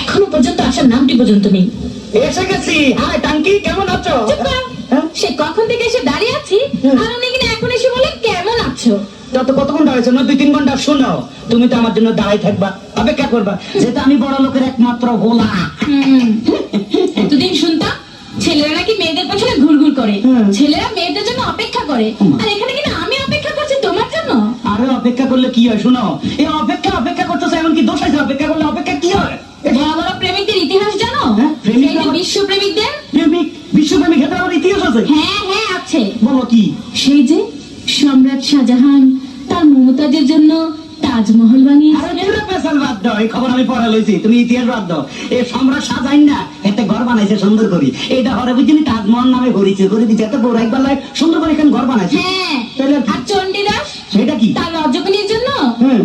এখনও পর্যন্ত আসার নামটি পর্যন্ত নেই। এসে গেছি। হাই টাঙ্কি কেমন আছো? কর। হ্যাঁ? সে কখন থেকে এসে দাঁড়িয়ে আছি? আর উনি কিনা এখন এসে বলে কেমন আছো? তত কতক্ষণ দাঁড়াইছো না দুই তিন ঘণ্টা শোনো তুমি তো আমার জন্য দাঁড়াই থাকবা অপেক্ষা করবা। যেটা আমি বড় লোকের একমাত্র হুম। এতদিন শুনতাম ছেলেরা নাকি মেয়েদের পেছনে ঘুরঘুর করে। ছেলেরা করে আর এখানে কিনা আমি অপেক্ষা করছি তোমার জন্য? আরে অপেক্ষা করলে কি হয় শোনো। এই অপেক্ষা অপেক্ষা করতেছে এমন কি দোষ আছে? অপেক্ষা করলে অপেক্ষা কি হয়? বড় বড় প্রেমিকদের ইতিহাস জানো? হ্যাঁ, প্রেমিকরা সেই বিশ্ব প্রেমিক বিশ্বপ্রেমিক আমার ইতিহাস আছে? হ্যাঁ হ্যাঁ আছে। বলো কি? সেই যে সম্রাট শাহজাহান তার মমতাজের জন্য তাজমহল বানিয়েছিলেন বাদ দাও এই খবর আমি পড়া লইছি তুমি ইতিহাস বাদ দাও। এই সম্রাট সাজাইন না একটা ঘর বানাইছে সুন্দর করে এটা ঘরে বুঝিনি তাজমহল নামে ঘুরিছে করে দিচ্ছে এত বড় একবার করে এখানে ঘর বানাইছে। হ্যাঁ। তাহলে আর চণ্ডীদাস? সেটা কি? তার রজকনির জন্য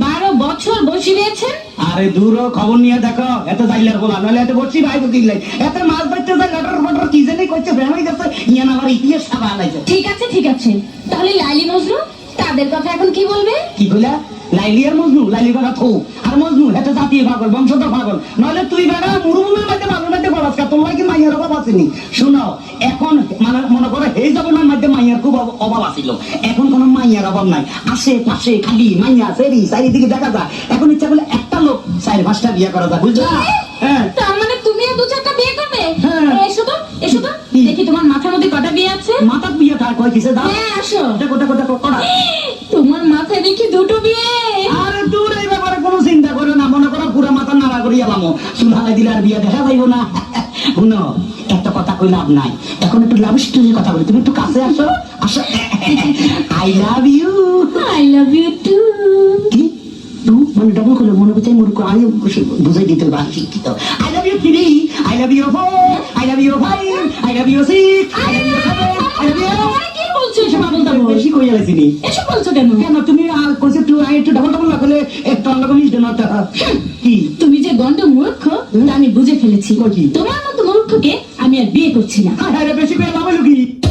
বারো বছর বসে রয়েছেন। আরে দূর খবর নিয়ে দেখো এত যাইলার বলা নাহলে এত বসছি ভাই তো কিনলাই এত মাছ ধরতে যায় লটর বটর কি জানি করছে ভেঙে গেছে ইয়ান আবার ইতিহাস সাবা আলাইছে ঠিক আছে ঠিক আছে। তাহলে লাইলি নজরু তাদের কথা এখন কি বলবে? কি কইলা লাইলি আর মজনু লাইলি বেড়া থু। আর মজনু এত জাতীয় পাগল বংশধর পাগল। নইলে তুই বেড়া মুরুমুমের মধ্যে বাবুর মধ্যে বলাস কা তোমার কি মাইয়ার অভাব আসেনি শুনো এখন মানে মনে করো এই জমানার মধ্যে মাইয়ার খুব অভ- অভাব আছিল। এখন কোনো মাইয়ার অভাব নাই। আশে পাশে খালি মাইয়া সেরি চারিদিকে দেখা যায়। এখন ইচ্ছা করলে একটা লোক চার পাঁচটা বিয়ে করা যায় বুঝছ? হ্যাঁ। তার মানে তুমিও দু চারটা বিয়ে করবে? হ্যাঁ। এসো তো এসো তো? দেখি তোমার মাথার মধ্যে কটা বিয়ে আছে? মাথার বিয়ে কার কয় কিসে দাও হ্যাঁ আসো। দেখো দেখো দেখো করা তোমার মাথায় দেখি দুটো বিয়ে। আরে দূর এই ব্যাপারে কোনো চিন্তা করো না। মনে করো পুরো মাথা নাড়া করি এলামো চুল হালাই দিলে আর বিয়ে দেখা যাইব না। শুনো একটা কথা কই লাভ নাই। এখন একটু লাভ স্টোরির কথা বলি। তুমি একটু কাছে আসো আসো। I love you I love you too কি? টু মানে ডবল করে মনে করছে মূর্খ আমি বুঝাই দিতে পারি শিক্ষিত। I love you three I love you four I love you five I love you six I love you seven I love you কি বলছো? এসব আবল তাবল বেশি কই আলাইছিনি এসব বলছো কেন? কেন? তুমি আর কইছে আই একটু ডাবল ডাবল করলে একটু ইস কি তুমি যে গন্ড মূর্খ আমি বুঝে ফেলেছি। কি? তোমার মূর্খকে আমি আর বিয়ে করছি না। বেশি করে বাবা হলো কি